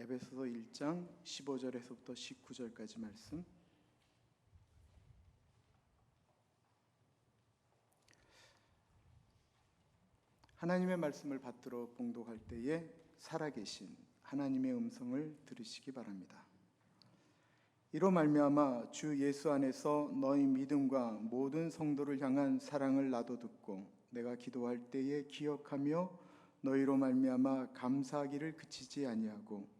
에베소서 1장 15절에서부터 19절까지 말씀. 하나님의 말씀을 받들어 봉독할 때에 살아계신 하나님의 음성을 들으시기 바랍니다. 이로 말미암아 주 예수 안에서 너희 믿음과 모든 성도를 향한 사랑을 나도 듣고 내가 기도할 때에 기억하며 너희로 말미암아 감사하기를 그치지 아니하고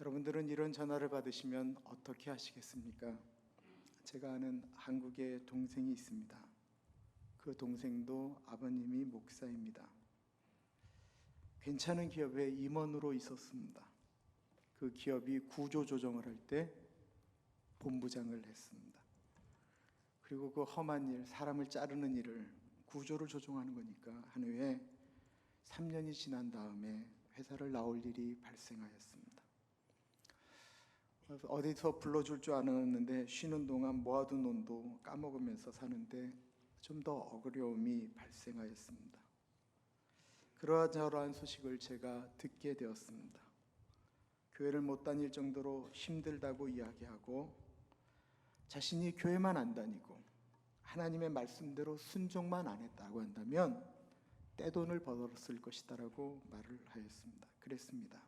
여러분들은 이런 전화를 받으시면 어떻게 하시겠습니까? 제가 아는 한국에 동생이 있습니다. 그 동생도 아버님이 목사입니다. 괜찮은 기업에 임원으로 있었습니다. 그 기업이 구조 조정을 할 때 본부장을 했습니다. 그리고 그 험한 일, 사람을 자르는 일을 구조를 조정하는 거니까 한 후에 3년이 지난 다음에 회사를 나올 일이 발생하였습니다. 어디서 불러줄 줄 알았는데 쉬는 동안 모아둔 돈도 까먹으면서 사는데 좀 더 어려움이 발생하였습니다. 그러저러한 소식을 제가 듣게 되었습니다. 교회를 못 다닐 정도로 힘들다고 이야기하고 자신이 교회만 안 다니고 하나님의 말씀대로 순종만 안 했다고 한다면 떼돈을 벌었을 것이다라고 말을 하였습니다. 그랬습니다.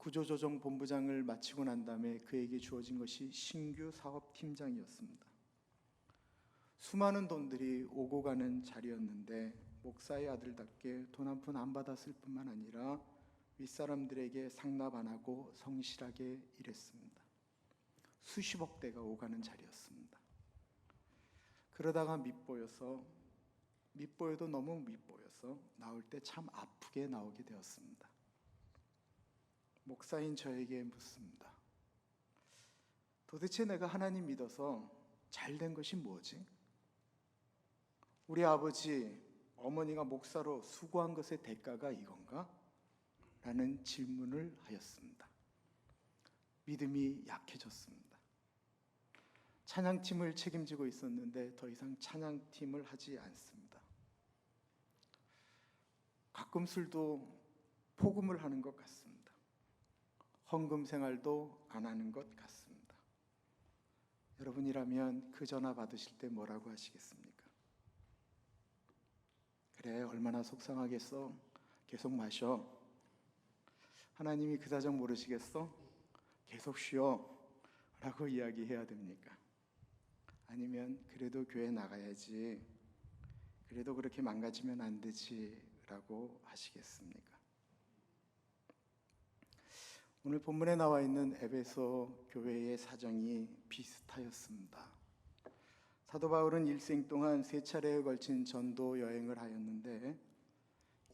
구조조정 본부장을 마치고 난 다음에 그에게 주어진 것이 신규 사업팀장이었습니다. 수많은 돈들이 오고 가는 자리였는데 목사의 아들답게 돈 한 푼 안 받았을 뿐만 아니라 윗사람들에게 상납 안 하고 성실하게 일했습니다. 수십억 대가 오가는 자리였습니다. 그러다가 밑보여서 밑보여도 너무 밑보여서 나올 때 참 아프게 나오게 되었습니다. 목사인 저에게 묻습니다. 도대체 내가 하나님 믿어서 잘 된 것이 뭐지? 우리 아버지, 어머니가 목사로 수고한 것의 대가가 이건가? 라는 질문을 하였습니다. 믿음이 약해졌습니다. 찬양팀을 책임지고 있었는데 더 이상 찬양팀을 하지 않습니다. 가끔 술도 포금을 하는 것 같습니다. 헌금 생활도 안 하는 것 같습니다. 여러분이라면 그 전화 받으실 때 뭐라고 하시겠습니까? 그래, 얼마나 속상하겠어. 계속 마셔. 하나님이 그 사정 모르시겠어? 계속 쉬어. 라고 이야기해야 됩니까? 아니면 그래도 교회 나가야지. 그래도 그렇게 망가지면 안 되지. 라고 하시겠습니까? 오늘 본문에 나와 있는 에베소 교회의 사정이 비슷하였습니다. 사도 바울은 일생 동안 세 차례에 걸친 전도 여행을 하였는데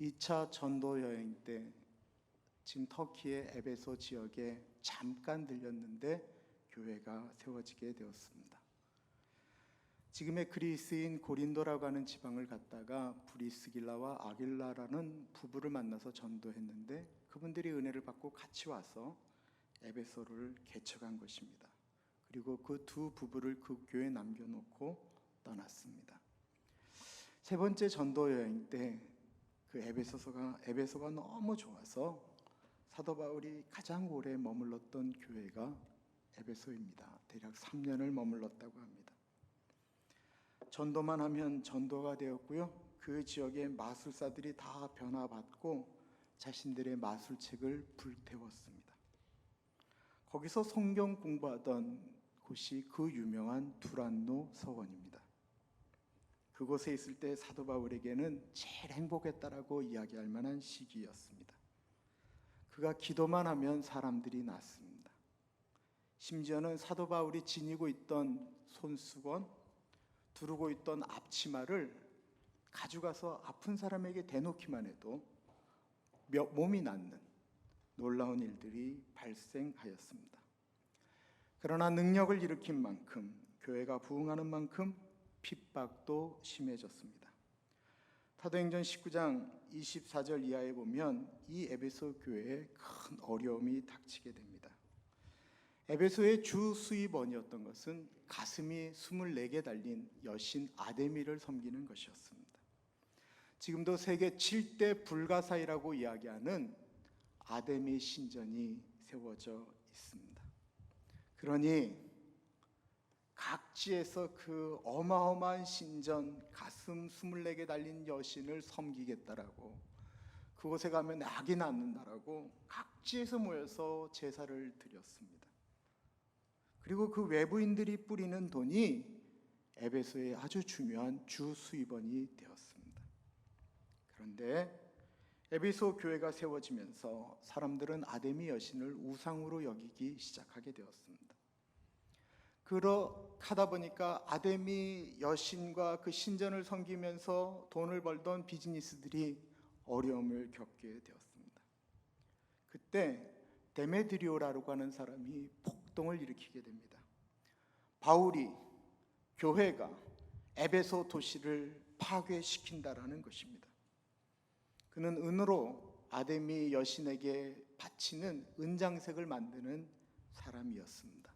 2차 전도 여행 때 지금 터키의 에베소 지역에 잠깐 들렸는데 교회가 세워지게 되었습니다. 지금의 그리스인 고린도라고 하는 지방을 갔다가 브리스길라와 아길라라는 부부를 만나서 전도했는데 그분들이 은혜를 받고 같이 와서 에베소를 개척한 것입니다. 그리고 그 두 부부를 그 교회에 남겨놓고 떠났습니다. 세 번째 전도 여행 때 그 에베소서가 에베소가 너무 좋아서 사도 바울이 가장 오래 머물렀던 교회가 에베소입니다. 대략 3년을 머물렀다고 합니다. 전도만 하면 전도가 되었고요. 그 지역의 마술사들이 다 변화받고 자신들의 마술책을 불태웠습니다. 거기서 성경 공부하던 곳이 그 유명한 두란노 서원입니다. 그곳에 있을 때 사도 바울에게는 제일 행복했다라고 이야기할 만한 시기였습니다. 그가 기도만 하면 사람들이 낫습니다. 심지어는 사도 바울이 지니고 있던 손수건, 두르고 있던 앞치마를 가져가서 아픈 사람에게 대놓기만 해도 몸이 낫는 놀라운 일들이 발생하였습니다. 그러나 능력을 일으킨 만큼 교회가 부흥하는 만큼 핍박도 심해졌습니다. 사도행전 19장 24절 이하에 보면 이 에베소 교회에 큰 어려움이 닥치게 됩니다. 에베소의 주 수입원이었던 것은 가슴이 24개 달린 여신 아데미를 섬기는 것이었습니다. 지금도 세계 7대 불가사이라고 이야기하는 아데미 신전이 세워져 있습니다. 그러니 각지에서 그 어마어마한 신전 가슴 24개 달린 여신을 섬기겠다라고 그곳에 가면 악이 낫는다라고 각지에서 모여서 제사를 드렸습니다. 그리고 그 외부인들이 뿌리는 돈이 에베소의 아주 중요한 주 수입원이 되었습니다. 그런데 에베소 교회가 세워지면서 사람들은 아데미 여신을 우상으로 여기기 시작하게 되었습니다. 그러하다 보니까 아데미 여신과 그 신전을 섬기면서 돈을 벌던 비즈니스들이 어려움을 겪게 되었습니다. 그때 데메드리오라고 하는 사람이 폭동을 일으키게 됩니다. 바울이 교회가 에베소 도시를 파괴시킨다라는 것입니다. 그는 은으로 아데미 여신에게 바치는 은장색을 만드는 사람이었습니다.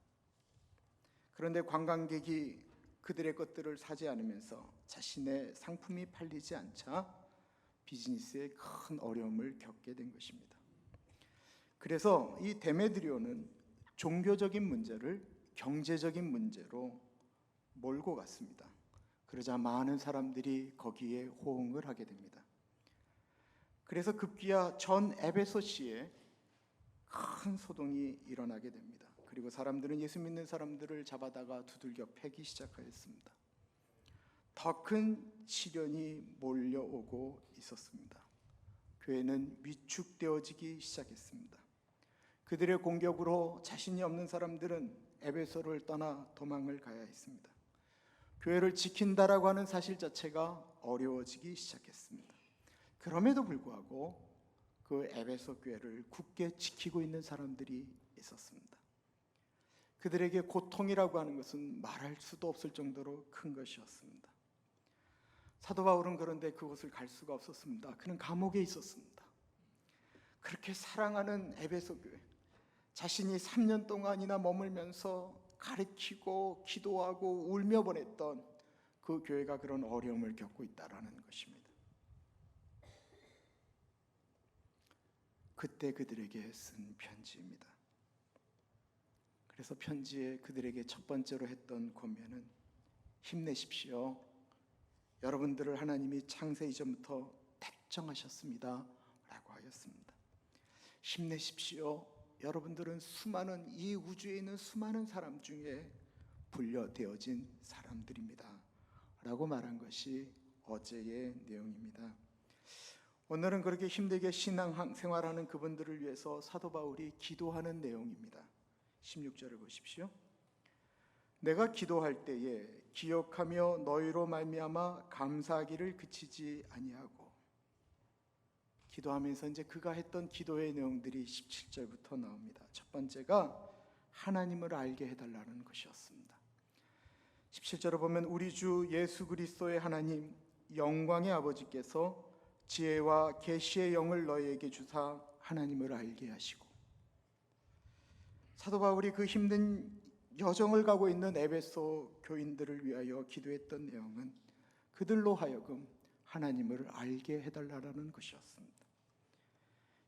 그런데 관광객이 그들의 것들을 사지 않으면서 자신의 상품이 팔리지 않자 비즈니스에 큰 어려움을 겪게 된 것입니다. 그래서 이 데메드리오는 종교적인 문제를 경제적인 문제로 몰고 갔습니다. 그러자 많은 사람들이 거기에 호응을 하게 됩니다. 그래서 급기야 전 에베소시에 큰 소동이 일어나게 됩니다. 그리고 사람들은 예수 믿는 사람들을 잡아다가 두들겨 패기 시작하였습니다. 더 큰 시련이 몰려오고 있었습니다. 교회는 위축되어지기 시작했습니다. 그들의 공격으로 자신이 없는 사람들은 에베소를 떠나 도망을 가야 했습니다. 교회를 지킨다라고 하는 사실 자체가 어려워지기 시작했습니다. 그럼에도 불구하고 그 에베소 교회를 굳게 지키고 있는 사람들이 있었습니다. 그들에게 고통이라고 하는 것은 말할 수도 없을 정도로 큰 것이었습니다. 사도 바울은 그런데 그곳을 갈 수가 없었습니다. 그는 감옥에 있었습니다. 그렇게 사랑하는 에베소 교회, 자신이 3년 동안이나 머물면서 가르치고 기도하고 울며 보냈던 그 교회가 그런 어려움을 겪고 있다라는 것입니다. 그때 그들에게 쓴 편지입니다. 그래서 편지에 그들에게 첫 번째로 했던 권면은 힘내십시오. 여러분들을 하나님이 창세 이전부터 택정하셨습니다. 라고 하였습니다. 힘내십시오. 여러분들은 수많은 이 우주에 있는 수많은 사람 중에 분려되어진 사람들입니다. 라고 말한 것이 어제의 내용입니다. 오늘은 그렇게 힘들게 신앙 생활하는 그분들을 위해서 사도 바울이 기도하는 내용입니다. 16절을 보십시오. 내가 기도할 때에 기억하며 너희로 말미암아 감사하기를 그치지 아니하고 기도하면서 이제 그가 했던 기도의 내용들이 17절부터 나옵니다. 첫 번째가 하나님을 알게 해달라는 것이었습니다. 17절을 보면 우리 주 예수 그리스도의 하나님 영광의 아버지께서 지혜와 계시의 영을 너희에게 주사 하나님을 알게 하시고 사도 바울이 그 힘든 여정을 가고 있는 에베소 교인들을 위하여 기도했던 내용은 그들로 하여금 하나님을 알게 해달라는 것이었습니다.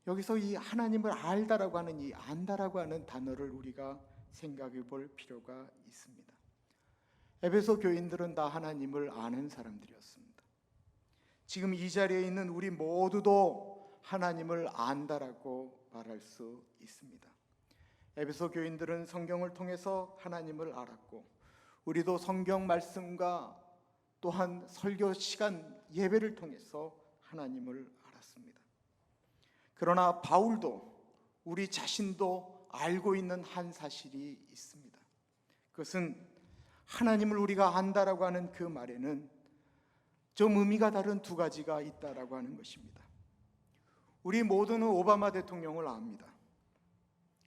여기서 이 하나님을 알다라고 하는 이 안다라고 하는 단어를 우리가 생각해 볼 필요가 있습니다. 에베소 교인들은 다 하나님을 아는 사람들이었습니다. 지금 이 자리에 있는 우리 모두도 하나님을 안다라고 말할 수 있습니다. 에베소 교인들은 성경을 통해서 하나님을 알았고 우리도 성경 말씀과 또한 설교 시간 예배를 통해서 하나님을 알았습니다. 그러나 바울도 우리 자신도 알고 있는 한 사실이 있습니다. 그것은 하나님을 우리가 안다라고 하는 그 말에는 좀 의미가 다른 두 가지가 있다라고 하는 것입니다. 우리 모두는 오바마 대통령을 압니다.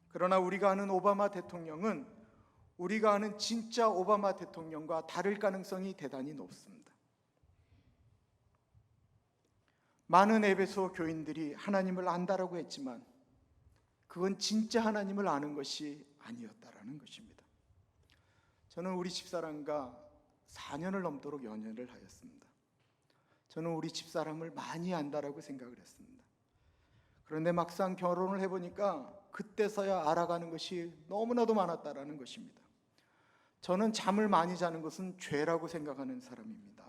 그러나 우리가 아는 오바마 대통령은 우리가 아는 진짜 오바마 대통령과 다를 가능성이 대단히 높습니다. 많은 에베소 교인들이 하나님을 안다라고 했지만 그건 진짜 하나님을 아는 것이 아니었다라는 것입니다. 저는 우리 집사람과 4년을 넘도록 연애를 하였습니다. 저는 우리 집사람을 많이 안다라고 생각을 했습니다. 그런데 막상 결혼을 해보니까 그때서야 알아가는 것이 너무나도 많았다라는 것입니다. 저는 잠을 많이 자는 것은 죄라고 생각하는 사람입니다.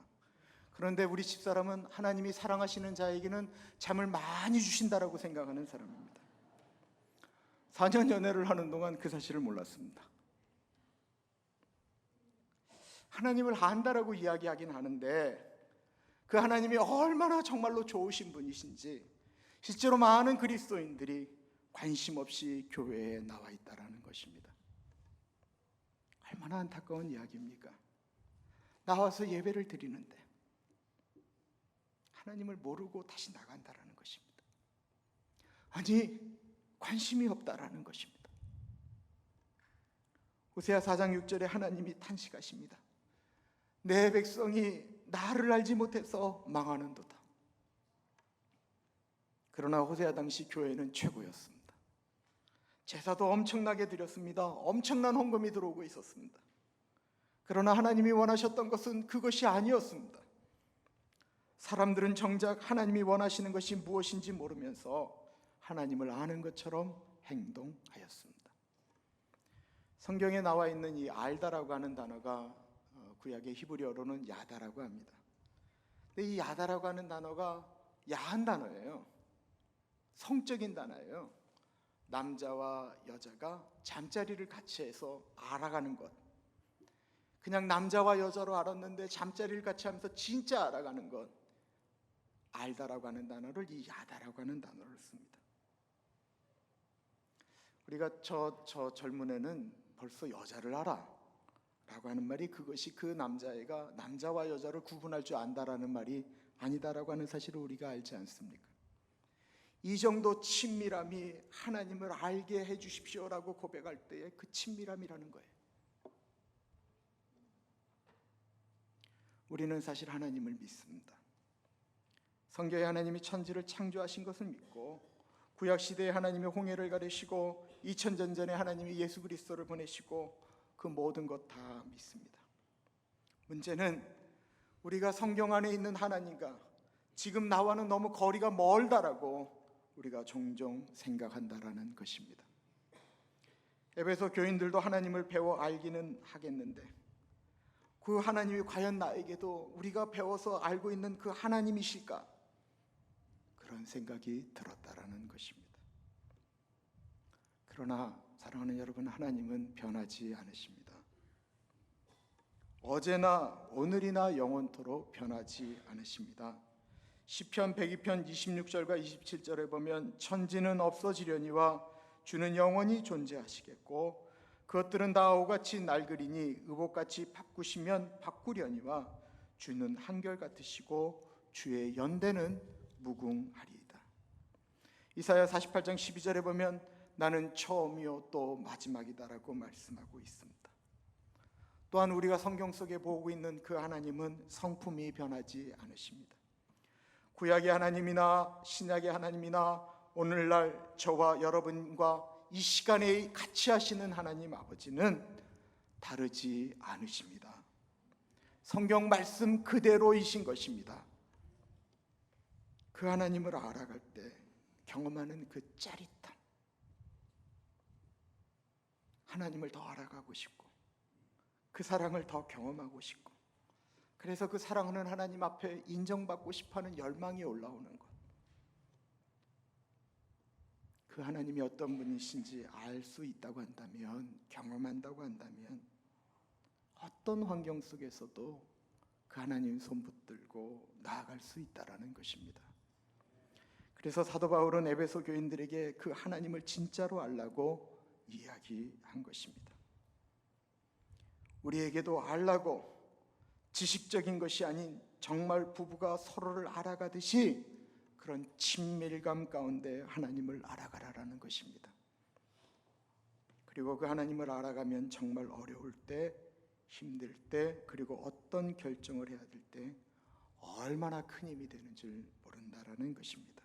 그런데 우리 집사람은 하나님이 사랑하시는 자에게는 잠을 많이 주신다라고 생각하는 사람입니다. 4년 연애를 하는 동안 그 사실을 몰랐습니다. 하나님을 안다라고 이야기하긴 하는데 그 하나님이 얼마나 정말로 좋으신 분이신지 실제로 많은 그리스도인들이 관심 없이 교회에 나와 있다라는 것입니다. 얼마나 안타까운 이야기입니까? 나와서 예배를 드리는데 하나님을 모르고 다시 나간다라는 것입니다. 아니 관심이 없다라는 것입니다. 호세아 4장 6절에 하나님이 탄식하십니다. 내 백성이 나를 알지 못해서 망하는 도다. 그러나 호세아 당시 교회는 최고였습니다. 제사도 엄청나게 드렸습니다. 엄청난 헌금이 들어오고 있었습니다. 그러나 하나님이 원하셨던 것은 그것이 아니었습니다. 사람들은 정작 하나님이 원하시는 것이 무엇인지 모르면서 하나님을 아는 것처럼 행동하였습니다. 성경에 나와 있는 이 알다라고 하는 단어가 어, 구약의 히브리어로는 야다라고 합니다. 근데 이 야다라고 하는 단어가 야한 단어예요. 성적인 단어예요. 남자와 여자가 잠자리를 같이 해서 알아가는 것. 그냥 남자와 여자로 알았는데 잠자리를 같이 하면서 진짜 알아가는 것. 알다라고 하는 단어를 이 야다라고 하는 단어를 씁니다. 우리가 저, 저 젊은 애는 벌써 여자를 알아. 라고 하는 말이 그것이 그 남자애가 남자와 여자를 구분할 줄 안다라는 말이 아니다라고 하는 사실을 우리가 알지 않습니까? 이 정도 친밀함이 하나님을 알게 해 주십시오라고 고백할 때의 그 친밀함이라는 거예요. 우리는 사실 하나님을 믿습니다. 성경에 하나님이 천지를 창조하신 것을 믿고 구약 시대에 하나님이 홍해를 가르시고 2000년 전에 하나님이 예수 그리스도를 보내시고 그 모든 것 다 믿습니다. 문제는 우리가 성경 안에 있는 하나님과 지금 나와는 너무 거리가 멀다라고 우리가 종종 생각한다라는 것입니다. 에베소 교인들도 하나님을 배워 알기는 하겠는데 그 하나님이 과연 나에게도 우리가 배워서 알고 있는 그 하나님이실까? 그런 생각이 들었다라는 것입니다. 그러나 사랑하는 여러분 하나님은 변하지 않으십니다. 어제나 오늘이나 영원토록 변하지 않으십니다. 시편 102편 26절과 27절에 보면 천지는 없어지려니와 주는 영원히 존재하시겠고 그것들은 다 오같이 낡으리니 의복같이 바꾸시면 바꾸려니와 주는 한결 같으시고 주의 연대는 무궁하리이다. 이사야 48장 12절에 보면 나는 처음이요 또 마지막이다라고 말씀하고 있습니다. 또한 우리가 성경 속에 보고 있는 그 하나님은 성품이 변하지 않으십니다. 구약의 하나님이나 신약의 하나님이나 오늘날 저와 여러분과 이 시간에 같이 하시는 하나님 아버지는 다르지 않으십니다. 성경 말씀 그대로이신 것입니다. 그 하나님을 알아갈 때 경험하는 그 짜릿함. 하나님을 더 알아가고 싶고 그 사랑을 더 경험하고 싶고 그래서 그 사랑하는 하나님 앞에 인정받고 싶어하는 열망이 올라오는 것. 그 하나님이 어떤 분이신지 알 수 있다고 한다면 경험한다고 한다면 어떤 환경 속에서도 그 하나님 손 붙들고 나아갈 수 있다라는 것입니다. 그래서 사도 바울은 에베소 교인들에게 그 하나님을 진짜로 알라고 이야기한 것입니다. 우리에게도 알라고 지식적인 것이 아닌 정말 부부가 서로를 알아가듯이 그런 친밀감 가운데 하나님을 알아가라라는 것입니다. 그리고 그 하나님을 알아가면 정말 어려울 때, 힘들 때, 그리고 어떤 결정을 해야 될 때 얼마나 큰 힘이 되는 줄 모른다라는 것입니다.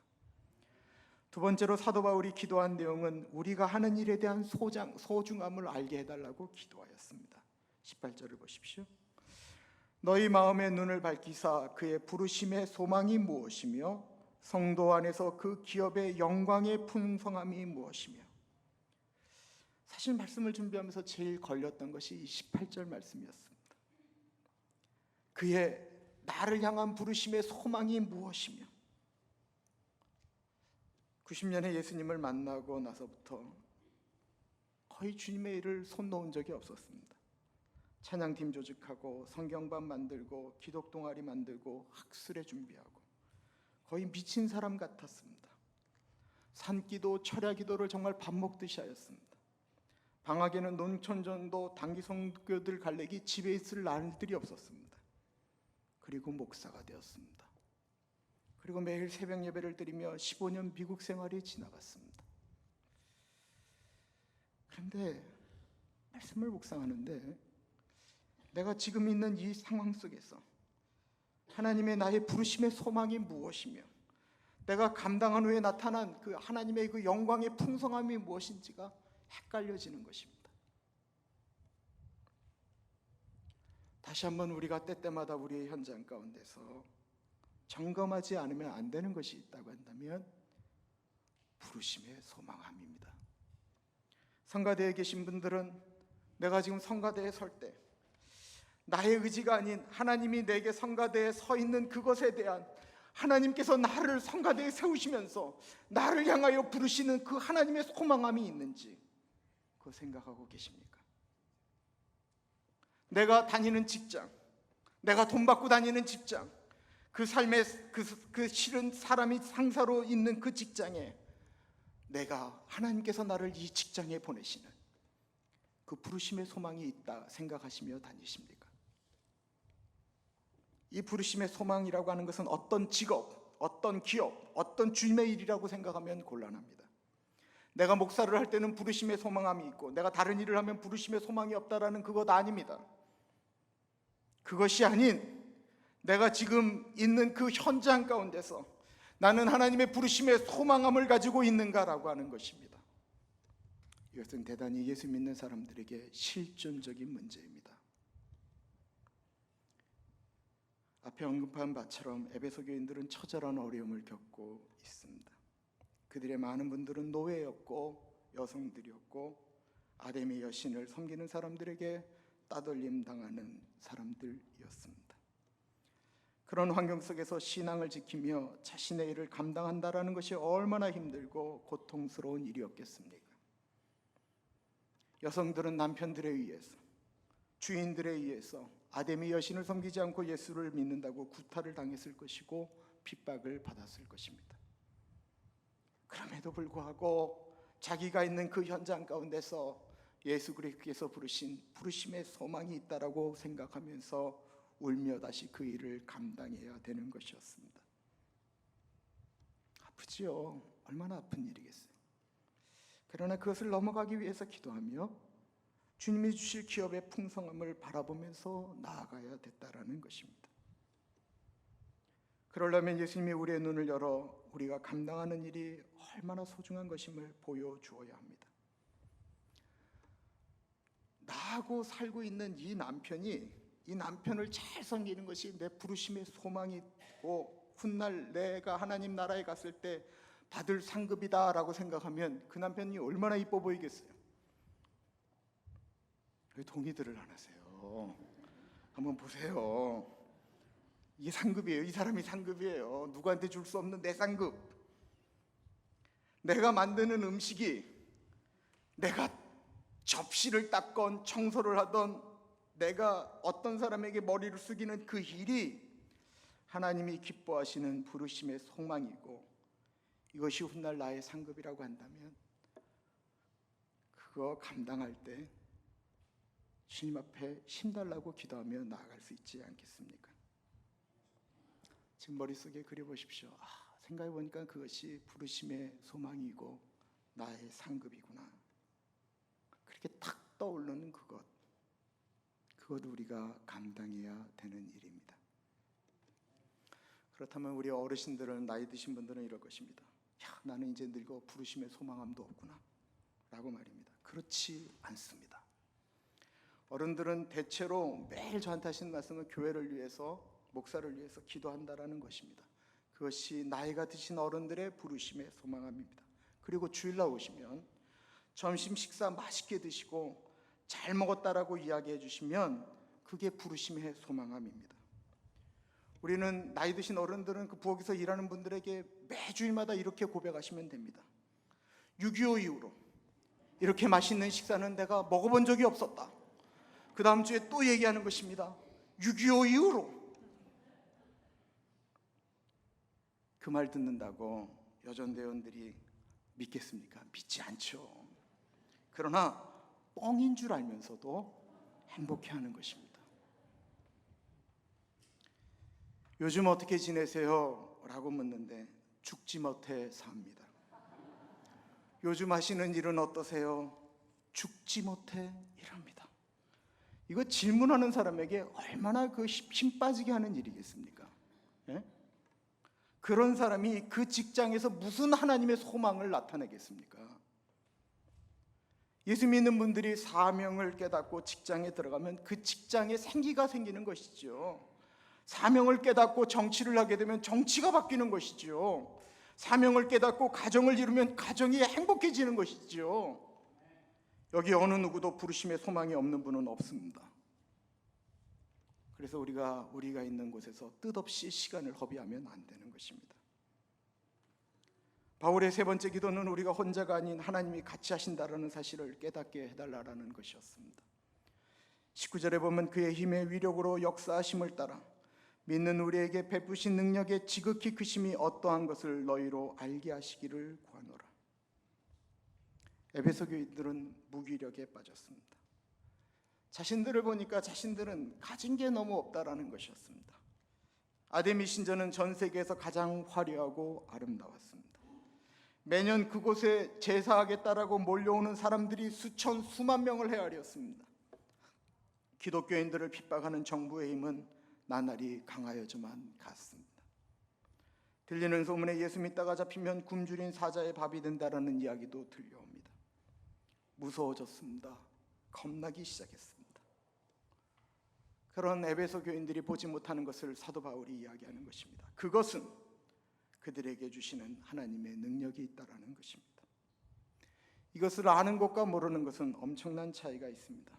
두 번째로 사도 바울이 기도한 내용은 우리가 하는 일에 대한 소장, 소중함을 알게 해달라고 기도하였습니다. 18절을 보십시오. 너희 마음의 눈을 밝히사 그의 부르심의 소망이 무엇이며 성도 안에서 그 기업의 영광의 풍성함이 무엇이며 사실 말씀을 준비하면서 제일 걸렸던 것이 이 18절 말씀이었습니다. 그의 나를 향한 부르심의 소망이 무엇이며 90년에 예수님을 만나고 나서부터 거의 주님의 일을 손 놓은 적이 없었습니다. 찬양팀 조직하고 성경반 만들고 기독 동아리 만들고 학술회 준비하고 거의 미친 사람 같았습니다. 산기도 철야기도를 정말 밥 먹듯이 하였습니다. 방학에는 농촌전도 단기 성교들 갈래기 집에 있을 날들이 없었습니다. 그리고 목사가 되었습니다. 그리고 매일 새벽 예배를 드리며 15년 미국 생활이 지나갔습니다. 그런데 말씀을 묵상하는데 내가 지금 있는 이 상황 속에서 하나님의 나의 부르심의 소망이 무엇이며 내가 감당한 후에 나타난 그 하나님의 그 영광의 풍성함이 무엇인지가 헷갈려지는 것입니다. 다시 한번 우리가 때때마다 우리의 현장 가운데서 점검하지 않으면 안 되는 것이 있다고 한다면 부르심의 소망함입니다. 성가대에 계신 분들은 내가 지금 성가대에 설 때 나의 의지가 아닌 하나님이 내게 성가대에 서 있는 그것에 대한 하나님께서 나를 성가대에 세우시면서 나를 향하여 부르시는 그 하나님의 소망함이 있는지 그거 생각하고 계십니까? 내가 다니는 직장, 내가 돈 받고 다니는 직장, 그 삶의 그, 그 실은 사람이 상사로 있는 그 직장에 내가 하나님께서 나를 이 직장에 보내시는 그 부르심의 소망이 있다 생각하시며 다니십니까? 이 부르심의 소망이라고 하는 것은 어떤 직업, 어떤 기업, 어떤 주님의 일이라고 생각하면 곤란합니다. 내가 목사를 할 때는 부르심의 소망함이 있고 내가 다른 일을 하면 부르심의 소망이 없다라는 그것 아닙니다. 그것이 아닌 내가 지금 있는 그 현장 가운데서 나는 하나님의 부르심의 소망함을 가지고 있는가라고 하는 것입니다. 이것은 대단히 예수 믿는 사람들에게 실존적인 문제입니다. 앞에 언급한 바처럼 에베소 교인들은 처절한 어려움을 겪고 있습니다. 그들의 많은 분들은 노예였고 여성들이었고 아데미 여신을 섬기는 사람들에게 따돌림 당하는 사람들이었습니다. 그런 환경 속에서 신앙을 지키며 자신의 일을 감당한다라는 것이 얼마나 힘들고 고통스러운 일이었겠습니까? 여성들은 남편들에 의해서 주인들에 의해서 아데미 여신을 섬기지 않고 예수를 믿는다고 구타를 당했을 것이고 핍박을 받았을 것입니다. 그럼에도 불구하고 자기가 있는 그 현장 가운데서 예수 그리스도께서 부르신 부르심의 소망이 있다라고 생각하면서 울며 다시 그 일을 감당해야 되는 것이었습니다. 아프지요. 얼마나 아픈 일이겠어요. 그러나 그것을 넘어가기 위해서 기도하며 주님이 주실 기업의 풍성함을 바라보면서 나아가야 됐다라는 것입니다. 그러려면 예수님이 우리의 눈을 열어 우리가 감당하는 일이 얼마나 소중한 것임을 보여주어야 합니다. 나하고 살고 있는 이 남편이 이 남편을 잘 섬기는 것이 내 부르심의 소망이고 훗날 내가 하나님 나라에 갔을 때 받을 상급이다라고 생각하면 그 남편이 얼마나 이뻐 보이겠어요. 왜 동의들을 안 하세요? 한번 보세요. 이게 상급이에요. 이 사람이 상급이에요. 누구한테 줄 수 없는 내 상급. 내가 만드는 음식이 내가 접시를 닦건 청소를 하던 내가 어떤 사람에게 머리를 숙이는 그 일이 하나님이 기뻐하시는 부르심의 소망이고 이것이 훗날 나의 상급이라고 한다면 그거 감당할 때 주님 앞에 힘달라고 기도하며 나아갈 수 있지 않겠습니까? 지금 머릿속에 그려보십시오. 아, 생각해 보니까 그것이 부르심의 소망이고 나의 상급이구나. 그렇게 그것 우리가 감당해야 되는 일입니다. 그렇다면 우리 어르신들은 나이 드신 분들은 이럴 것입니다. 야, 나는 이제 늙어 부르심의 소망함도 없구나. 라고 말입니다. 그렇지 않습니다. 어른들은 대체로 매일 저한테 하시는 말씀은 교회를 위해서 목사를 위해서 기도한다라는 것입니다. 그것이 나이가 드신 어른들의 부르심의 소망함입니다. 그리고 주일날 오시면 점심 식사 맛있게 드시고 잘 먹었다라고 이야기해 주시면 그게 부르심의 소망함입니다. 우리는 나이 드신 어른들은 그 부엌에서 일하는 분들에게 매주일마다 이렇게 고백하시면 됩니다. 6.25 이후로 이렇게 맛있는 식사는 내가 먹어본 적이 없었다. 그 다음 주에 또 얘기하는 것입니다. 6.25 이후로 그 말 듣는다고 여전대원들이 믿겠습니까? 믿지 않죠. 그러나 뻥인 줄 알면서도 행복해하는 것입니다. 요즘 어떻게 지내세요? 라고 묻는데 죽지 못해 삽니다. 요즘 하시는 일은 어떠세요? 죽지 못해 일합니다. 이거 질문하는 사람에게 얼마나 그 힘 빠지게 하는 일이겠습니까? 예? 그런 사람이 그 직장에서 무슨 하나님의 소망을 나타내겠습니까? 예수 믿는 분들이 사명을 깨닫고 직장에 들어가면 그 직장에 생기가 생기는 것이죠. 사명을 깨닫고 정치를 하게 되면 정치가 바뀌는 것이죠. 사명을 깨닫고 가정을 이루면 가정이 행복해지는 것이죠. 여기 어느 누구도 부르심의 소망이 없는 분은 없습니다. 그래서 우리가 우리가 있는 곳에서 뜻없이 시간을 허비하면 안 되는 것입니다. 바울의 세 번째 기도는 우리가 혼자가 아닌 하나님이 같이 하신다라는 사실을 깨닫게 해달라라는 것이었습니다. 19절에 보면 그의 힘의 위력으로 역사하심을 따라 믿는 우리에게 베푸신 능력의 지극히 크심이 어떠한 것을 너희로 알게 하시기를 구하노라. 에베소 교인들은 무기력에 빠졌습니다. 자신들을 보니까 자신들은 가진 게 너무 없다라는 것이었습니다. 아데미 신전은 전 세계에서 가장 화려하고 아름다웠습니다. 매년 그곳에 제사하겠다라고 몰려오는 사람들이 수천 수만 명을 헤아렸습니다. 기독교인들을 핍박하는 정부의 힘은 나날이 강하여져만 갔습니다. 들리는 소문에 예수 믿다가 잡히면 굶주린 사자의 밥이 된다라는 이야기도 들려옵니다. 무서워졌습니다. 겁나기 시작했습니다. 그런 에베소 교인들이 보지 못하는 것을 사도 바울이 이야기하는 것입니다. 그것은 그들에게 주시는 하나님의 능력이 있다라는 것입니다. 이것을 아는 것과 모르는 것은 엄청난 차이가 있습니다.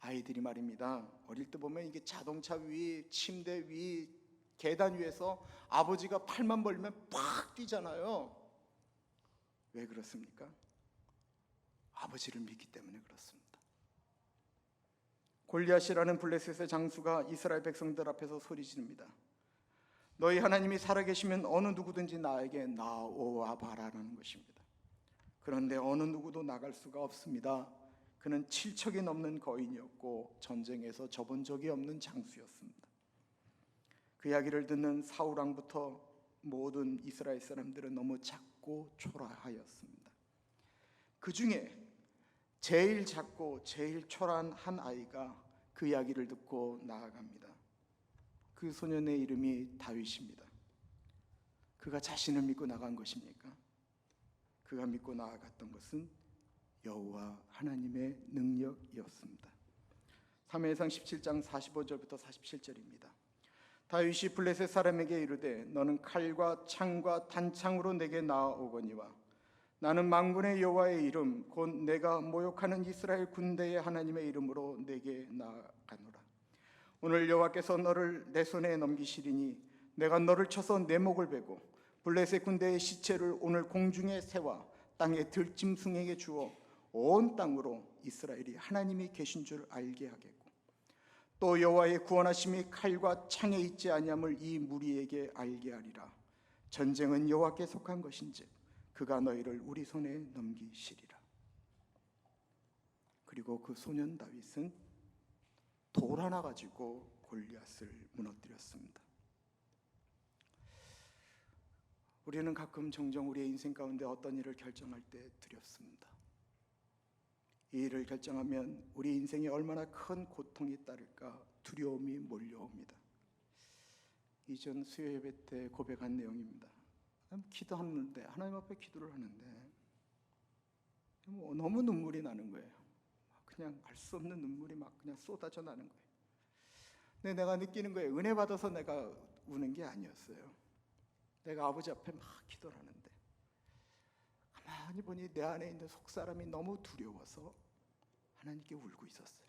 아이들이 말입니다. 어릴 때 보면 이게 자동차 위, 침대 위, 계단 위에서 아버지가 팔만 벌리면 팍 뛰잖아요. 왜 그렇습니까? 아버지를 믿기 때문에 그렇습니다. 골리앗이라는 블레셋의 장수가 이스라엘 백성들 앞에서 소리 지릅니다. 너희 하나님이 살아계시면 어느 누구든지 나에게 나오와 바라라는 것입니다. 그런데 어느 누구도 나갈 수가 없습니다. 그는 칠척이 넘는 거인이었고 전쟁에서 접은 적이 없는 장수였습니다. 그 이야기를 듣는 사울 왕부터 모든 이스라엘 사람들은 너무 작고 초라하였습니다. 그 중에 제일 작고 제일 초라한 한 아이가 그 이야기를 듣고 나아갑니다. 그 소년의 이름이 다윗입니다. 그가 자신을 믿고 나간 것입니까? 그가 믿고 나아갔던 것은 여호와 하나님의 능력이었습니다. 3회상 17장 45절부터 47절입니다. 다윗이 블레셋 사람에게 이르되 너는 칼과 창과 단창으로 내게 나아오거니와 나는 망군의 여호와의 이름 곧 내가 모욕하는 이스라엘 군대의 하나님의 이름으로 내게 나아가노라. 오늘 여호와께서 너를 내 손에 넘기시리니 내가 너를 쳐서 내 목을 베고 블레셋 군대의 시체를 오늘 공중에 세워 땅의 들짐승에게 주어 온 땅으로 이스라엘이 하나님이 계신 줄 알게 하겠고 또 여호와의 구원하심이 칼과 창에 있지 아니함을 이 무리에게 알게 하리라. 전쟁은 여호와께 속한 것인지 그가 너희를 우리 손에 넘기시리라. 그리고 그 소년 다윗은 돌 하나 가지고 골리앗을 무너뜨렸습니다. 우리는 가끔 종종 우리의 인생 가운데 어떤 일을 결정할 때 두렵습니다. 이 일을 결정하면 우리 인생에 얼마나 큰 고통이 따를까 두려움이 몰려옵니다. 이전 수요 예배 때 고백한 내용입니다. 기도하는데 하나님 앞에 기도를 하는데 뭐 너무 눈물이 나는 거예요. 그냥 알 수 없는 눈물이 막 그냥 쏟아져 나는 거예요. 근데 내가 느끼는 거예요. 은혜 받아서 내가 우는 게 아니었어요. 내가 아버지 앞에 막 기도를 하는데 가만히 보니 내 안에 있는 속사람이 너무 두려워서 하나님께 울고 있었어요.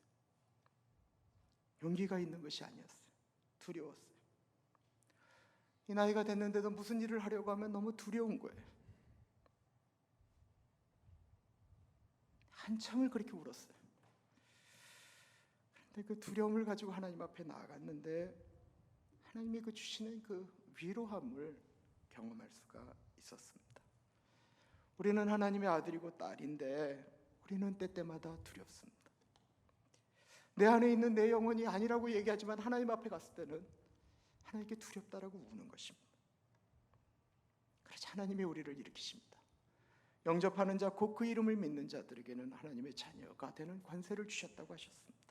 용기가 있는 것이 아니었어요. 두려웠어요. 이 나이가 됐는데도 무슨 일을 하려고 하면 너무 두려운 거예요. 한참을 그렇게 울었어요. 그 두려움을 가지고 하나님 앞에 나아갔는데 하나님이 그 주시는 그 위로함을 경험할 수가 있었습니다. 우리는 하나님의 아들이고 딸인데 우리는 때때마다 두렵습니다. 내 안에 있는 내 영혼이 아니라고 얘기하지만 하나님 앞에 갔을 때는 하나님께 두렵다라고 우는 것입니다. 그래서 하나님이 우리를 일으키십니다. 영접하는 자, 곧 그 이름을 믿는 자들에게는 하나님의 자녀가 되는 관세를 주셨다고 하셨습니다.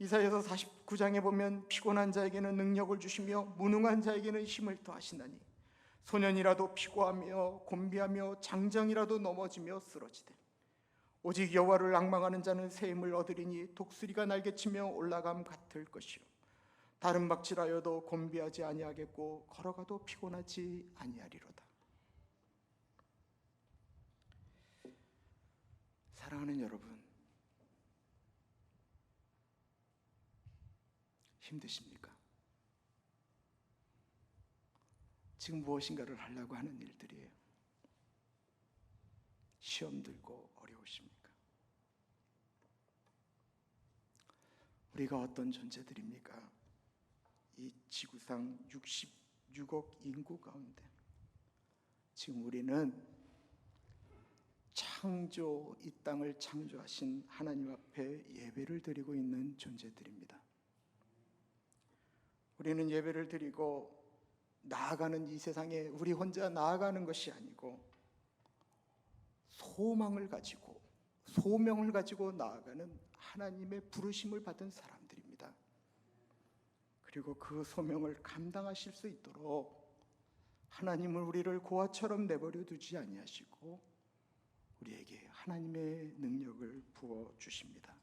이사야서 49장에 보면 피곤한 자에게는 능력을 주시며 무능한 자에게는 힘을 더하시나니 소년이라도 피고하며 곤비하며 장정이라도 넘어지며 쓰러지되 오직 여호와를 앙망하는 자는 새 힘을 얻으리니 독수리가 날개치며 올라감 같을 것이요 다른 박질하여도 곤비하지 아니하겠고 걸어가도 피곤하지 아니하리로다. 사랑하는 여러분, 힘드십니까? 지금 무엇인가를 하려고 하는 일들이에요. 시험 들고 어려우십니까? 우리가 어떤 존재들입니까? 이 지구상 66억 인구 가운데 지금 우리는 창조 이 땅을 창조하신 하나님 앞에 예배를 드리고 있는 존재들입니다. 우리는 예배를 드리고 나아가는 이 세상에 우리 혼자 나아가는 것이 아니고 소망을 가지고 소명을 가지고 나아가는 하나님의 부르심을 받은 사람들입니다. 그리고 그 소명을 감당하실 수 있도록 하나님은 우리를 고아처럼 내버려 두지 아니하시고 우리에게 하나님의 능력을 부어 주십니다.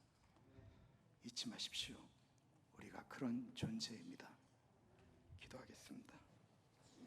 잊지 마십시오. 우리가 그런 존재입니다. 기도하겠습니다.